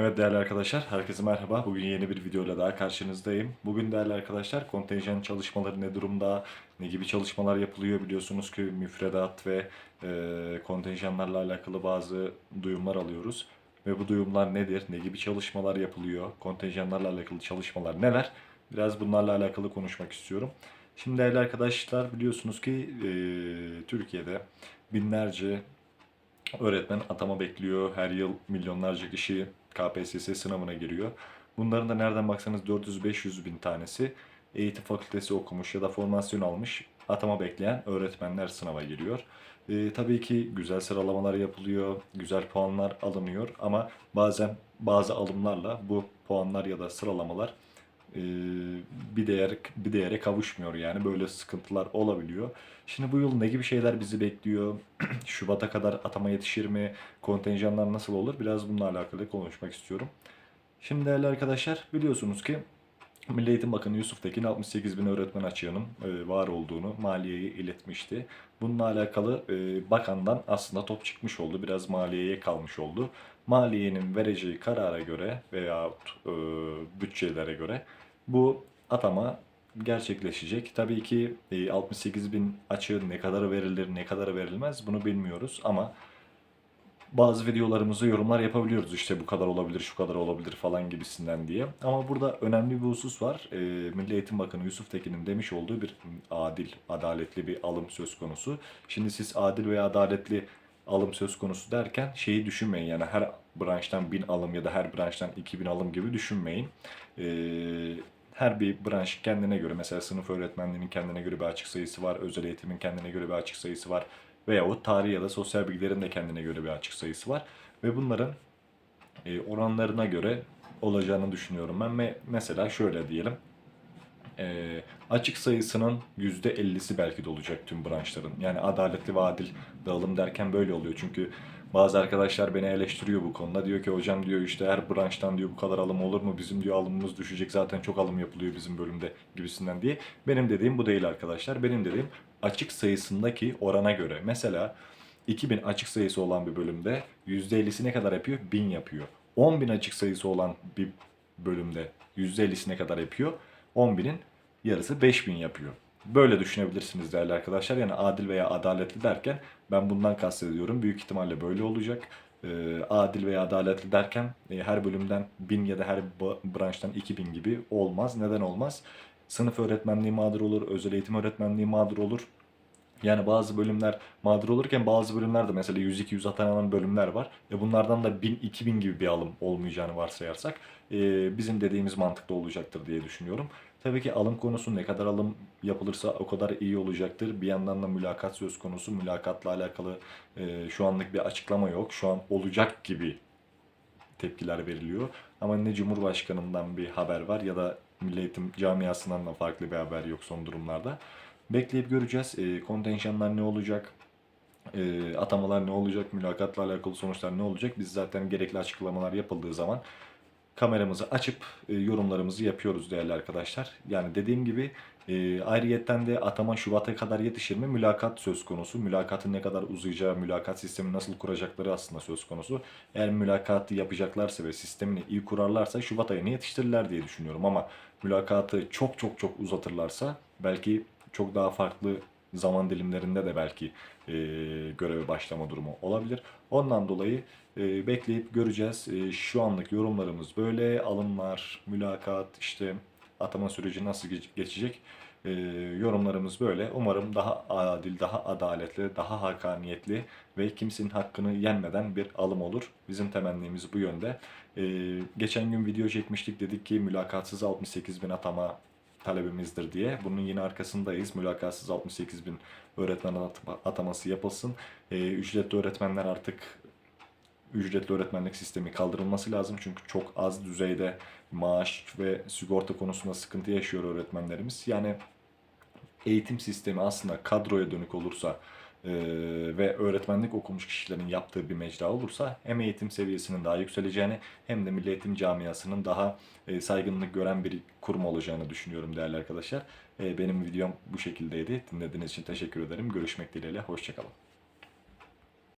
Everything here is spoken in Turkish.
Evet değerli arkadaşlar, herkese merhaba. Bugün yeni bir videoyla daha karşınızdayım. Bugün değerli arkadaşlar kontenjan çalışmaları ne durumda, ne gibi çalışmalar yapılıyor biliyorsunuz ki müfredat ve e, kontenjanlarla alakalı bazı duyumlar alıyoruz. Ve bu duyumlar nedir, ne gibi çalışmalar yapılıyor, kontenjanlarla alakalı çalışmalar neler? Biraz bunlarla alakalı konuşmak istiyorum. Şimdi değerli arkadaşlar biliyorsunuz ki e, Türkiye'de binlerce öğretmen atama bekliyor. Her yıl milyonlarca kişi KPSS sınavına giriyor. Bunların da nereden baksanız 400-500 bin tanesi eğitim fakültesi okumuş ya da formasyon almış atama bekleyen öğretmenler sınava giriyor. Ee, tabii ki güzel sıralamalar yapılıyor, güzel puanlar alınıyor ama bazen bazı alımlarla bu puanlar ya da sıralamalar e, bir değer bir değere kavuşmuyor yani böyle sıkıntılar olabiliyor. Şimdi bu yıl ne gibi şeyler bizi bekliyor? Şubat'a kadar atama yetişir mi? Kontenjanlar nasıl olur? Biraz bununla alakalı konuşmak istiyorum. Şimdi değerli arkadaşlar biliyorsunuz ki Milli Eğitim Bakanı Yusuf Tekin 68 bin öğretmen açığının e, var olduğunu maliyeye iletmişti. Bununla alakalı e, bakandan aslında top çıkmış oldu. Biraz maliyeye kalmış oldu. Maliyenin vereceği karara göre veya e, bütçelere göre bu atama gerçekleşecek. Tabii ki e, 68 bin açığı ne kadar verilir, ne kadar verilmez bunu bilmiyoruz ama bazı videolarımızda yorumlar yapabiliyoruz. İşte bu kadar olabilir, şu kadar olabilir falan gibisinden diye. Ama burada önemli bir husus var. E, Milli Eğitim Bakanı Yusuf Tekin'in demiş olduğu bir adil, adaletli bir alım söz konusu. Şimdi siz adil veya adaletli alım söz konusu derken şeyi düşünmeyin. Yani her branştan 1000 alım ya da her branştan 2000 alım gibi düşünmeyin. E, her bir branş kendine göre mesela sınıf öğretmenliğinin kendine göre bir açık sayısı var. Özel eğitimin kendine göre bir açık sayısı var. Veya o tarih ya da sosyal bilgilerin de kendine göre bir açık sayısı var. Ve bunların e, oranlarına göre olacağını düşünüyorum ben. Mesela şöyle diyelim. E, açık sayısının %50'si belki de olacak tüm branşların. Yani adaletli ve adil dağılım derken böyle oluyor. Çünkü bazı arkadaşlar beni eleştiriyor bu konuda. Diyor ki hocam diyor işte her branştan diyor bu kadar alım olur mu? Bizim diyor alımımız düşecek zaten çok alım yapılıyor bizim bölümde gibisinden diye. Benim dediğim bu değil arkadaşlar. Benim dediğim açık sayısındaki orana göre. Mesela 2000 açık sayısı olan bir bölümde %50'si ne kadar yapıyor? 1000 yapıyor. 10.000 açık sayısı olan bir bölümde %50'si ne kadar yapıyor? 10.000'in yarısı 5000 yapıyor. Böyle düşünebilirsiniz değerli arkadaşlar. Yani adil veya adaletli derken ben bundan kastediyorum. Büyük ihtimalle böyle olacak. Ee, adil veya adaletli derken e, her bölümden 1000 ya da her branştan 2000 gibi olmaz. Neden olmaz? Sınıf öğretmenliği mağdur olur, özel eğitim öğretmenliği mağdur olur. Yani bazı bölümler mağdur olurken bazı bölümlerde mesela 100-200 atanan bölümler var. E bunlardan da 1000-2000 gibi bir alım olmayacağını varsayarsak e, bizim dediğimiz mantıklı olacaktır diye düşünüyorum. Tabii ki alım konusu ne kadar alım yapılırsa o kadar iyi olacaktır. Bir yandan da mülakat söz konusu. Mülakatla alakalı e, şu anlık bir açıklama yok. Şu an olacak gibi tepkiler veriliyor. Ama ne Cumhurbaşkanı'ndan bir haber var ya da Milli Eğitim Camiası'ndan da farklı bir haber yok son durumlarda. Bekleyip göreceğiz. E, kontenjanlar ne olacak? E, atamalar ne olacak? Mülakatla alakalı sonuçlar ne olacak? Biz zaten gerekli açıklamalar yapıldığı zaman kameramızı açıp e, yorumlarımızı yapıyoruz değerli arkadaşlar. Yani dediğim gibi e, ayrıyetten de atama Şubat'a kadar yetişir mi? Mülakat söz konusu. Mülakatın ne kadar uzayacağı, mülakat sistemi nasıl kuracakları aslında söz konusu. Eğer mülakatı yapacaklarsa ve sistemini iyi kurarlarsa Şubat ayına yetiştirirler diye düşünüyorum. Ama mülakatı çok çok çok uzatırlarsa belki çok daha farklı zaman dilimlerinde de belki e, göreve başlama durumu olabilir. Ondan dolayı e, bekleyip göreceğiz. E, şu anlık yorumlarımız böyle. Alımlar, mülakat, işte atama süreci nasıl geç- geçecek? E, yorumlarımız böyle. Umarım daha adil, daha adaletli, daha hakaniyetli ve kimsenin hakkını yenmeden bir alım olur. Bizim temennimiz bu yönde. E, geçen gün video çekmiştik. Dedik ki mülakatsız 68 bin atama talebimizdir diye. Bunun yine arkasındayız. Mülakatsız 68 bin öğretmen atama- ataması yapılsın. E, ücretli öğretmenler artık ücretli öğretmenlik sistemi kaldırılması lazım. Çünkü çok az düzeyde maaş ve sigorta konusunda sıkıntı yaşıyor öğretmenlerimiz. Yani eğitim sistemi aslında kadroya dönük olursa e, ve öğretmenlik okumuş kişilerin yaptığı bir mecra olursa hem eğitim seviyesinin daha yükseleceğini hem de milli eğitim camiasının daha e, saygınlık gören bir kurum olacağını düşünüyorum değerli arkadaşlar. E, benim videom bu şekildeydi. Dinlediğiniz için teşekkür ederim. Görüşmek dileğiyle. Hoşçakalın.